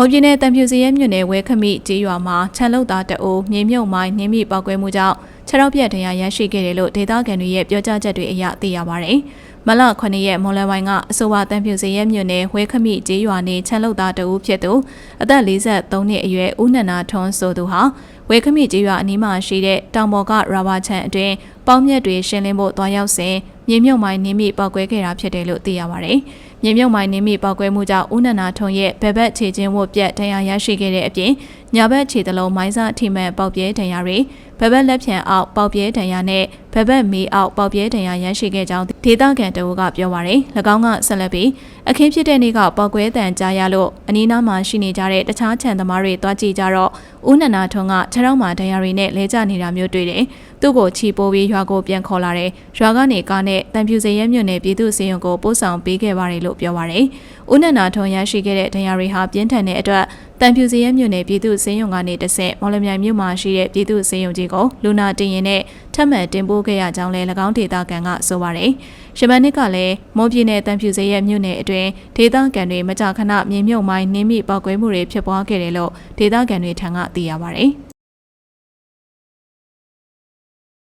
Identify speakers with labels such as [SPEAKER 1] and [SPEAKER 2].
[SPEAKER 1] မော်ပြည်နယ်တံဖြူစရဲမြို့နယ်ဝဲခမိကျေးရွာမှာခြံလုတ်သားတအိုးမြေမြုပ်မိုင်းနင်းမိပောက်ကွဲမှုကြောင့်ခြေထောက်ပြတ်တရားရရှိခဲ့တယ်လို့ဒေသခံတွေရဲ့ပြောကြားချက်တွေအရသိရပါဗျ။မလ9ရက်မွန်လယ်ပိုင်းကအဆိုပါတံဖြူစရဲမြို့နယ်ဝဲခမိကျေးရွာနေခြံလုတ်သားတအိုးဖြစ်သူအသက်43နှစ်အရွယ်ဦးနန္နာထွန်းဆိုသူဟာဝဲခမိကျေးရွာအနီးမှာရှိတဲ့တောင်ပေါ်ကရာဘာချန်အတွင်းပေါင်းမြက်တွေရှင်းလင်းဖို့တွားရောက်စဉ်မြေမြုပ်မိုင်းနင်းမိပောက်ကွဲခဲ့တာဖြစ်တယ်လို့သိရပါဗျ။မြေမြုပ်မိုင်းနင်းမိပောက်ကွဲမှုကြောင့်ဦးနန္နာထွန်းရဲ့ဘက်ဘက်ခြေချင်းဝတ်ပြက်ဒဏ်ရာရရှိခဲ့တဲ့အပြင်ညာဘက်ခြေတလုံးမိုင်းစားအထိမှန်ပေါက်ပြဲဒဏ်ရာတွေဘက်ဘက်လက်ဖြံအောက်ပေါက်ပြဲဒဏ်ရာနဲ့ ဘက်ဘက်မီအောက်ပေါက်ပြဲဒဏ်ရာရရှိခဲ့ကြောင်းဒေသခံတအုပ်ကပြောပါရယ်၎င်းကဆက်လက်ပြီးအခင်းဖြစ်တဲ့နေ့ကပေါက်ကွဲတန်ကြားရလို့အနီးနားမှာရှိနေကြတဲ့တခြားခြံသမားတွေတွားကြည့်ကြတော့ဦးနန္နာထွန်းကခြေထောက်မှာဒဏ်ရာတွေနဲ့လဲကျနေတာမျိုးတွေ့တယ်သူ့ကိုချီပိုးပြီးရွာကိုပြန်ခေါ်လာတယ်ရွာကနေကားနဲ့တံပြူစရဲမြို့နယ်ပြည်သူ့စေယုံကိုပို့ဆောင်ပေးခဲ့ပါတယ်လို့ပြောပါရယ်ဦးနန္နာထွန်းရရှိခဲ့တဲ့ဒဏ်ရာတွေဟာပြင်းထန်တဲ့အတွက် တံပြူစရဲမြို့နယ်ပြည်သူ့စေယုံကနေတဆင့်မော်လမြိုင်မြို့မှာရှိတဲ့ပြည်သူ့စေယုံကြီးကိုလူနာတင်ရင်နဲ့ထပ်မံတင်ပို့ခဲ့ရကြောင်းလည်း၎င်းဒေသခံကဆိုပါတယ်။ရှမန်နစ်ကလည်းမော်ပြည်နယ်တံပြူစရဲမြို့နယ်အတွင်းဒေသခံတွေမကြာခဏမြေမြုပ်မိုင်းနင်းမိပောက်ကွဲမှုတွေဖြစ်ပွားခဲ့တယ်လို့ဒေသခံတွေထံကသိရပါတယ်။